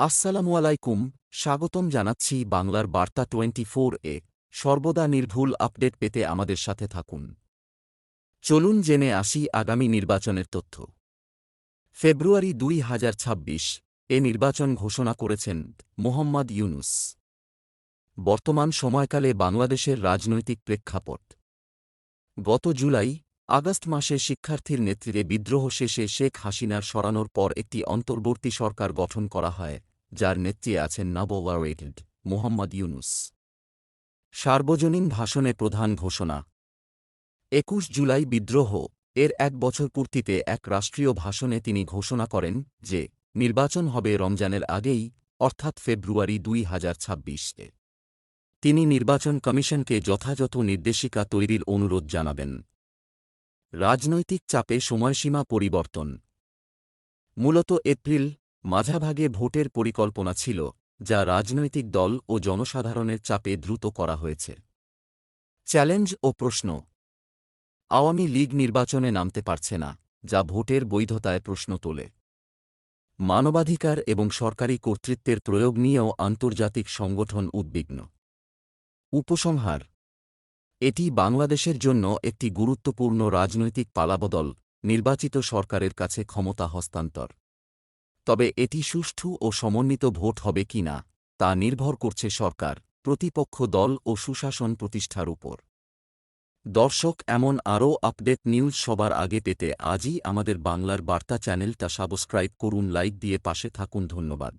আসসালামু আলাইকুম, স্বাগতম জানাচ্ছি বাংলার বার্তা টোয়েন্টি এ। সর্বদা নির্ভুল আপডেট পেতে আমাদের সাথে থাকুন। চলুন জেনে আসি আগামী নির্বাচনের তথ্য। ফেব্রুয়ারি দুই হাজার ছাব্বিশ, এ নির্বাচন ঘোষণা করেছেন মোহাম্মদ ইউনুস। বর্তমান সময়কালে বাংলাদেশের রাজনৈতিক প্রেক্ষাপট। গত জুলাই, আগস্ট মাসে শিক্ষার্থীর নেতৃত্বে বিদ্রোহ শেষে শেখ হাসিনার সরানোর পর একটি অন্তর্বর্তী সরকার গঠন করা হয়। যার নেত্রী আছেন নবওয়ারেটেড মোহাম্মদ ইউনুস। সার্বজনীন ভাষণে প্রধান ঘোষণা, একুশ জুলাই বিদ্রোহ এর এক বছর পূর্তিতে এক রাষ্ট্রীয় ভাষণে তিনি ঘোষণা করেন যে নির্বাচন হবে রমজানের আগেই, অর্থাৎ ফেব্রুয়ারি দুই হাজার ছাব্বিশে তিনি নির্বাচন কমিশনকে যথাযথ নির্দেশিকা তৈরির অনুরোধ জানাবেন। রাজনৈতিক চাপে সময়সীমা পরিবর্তন, মূলত এপ্রিল মাঝাভাগে ভোটের পরিকল্পনা ছিল, যা রাজনৈতিক দল ও জনসাধারণের চাপে দ্রুত করা হয়েছে। চ্যালেঞ্জ ও প্রশ্ন। আওয়ামী লীগ নির্বাচনে নামতে পারছে না, যা ভোটের বৈধতায় প্রশ্ন তোলে। মানবাধিকার এবং সরকারি কর্তৃত্বের প্রয়োগ নিয়েও আন্তর্জাতিক সংগঠন উদ্বিগ্ন। উপসংহার। এটি বাংলাদেশের জন্য একটি গুরুত্বপূর্ণ রাজনৈতিক পালাবদল, নির্বাচিত সরকারের কাছে ক্ষমতা হস্তান্তর। তবে এটি সুষ্ঠু ও সমন্বিত ভোট হবে কিনা তা নির্ভর করছে সরকার, প্রতিপক্ষ দল ও সুশাসন প্রতিষ্ঠার উপর। দর্শক, এমন আরও আপডেট নিউজ সবার আগে পেতে আজই আমাদের বাংলার বার্তা চ্যানেলটা সাবস্ক্রাইব করুন, লাইক দিয়ে পাশে থাকুন, ধন্যবাদ।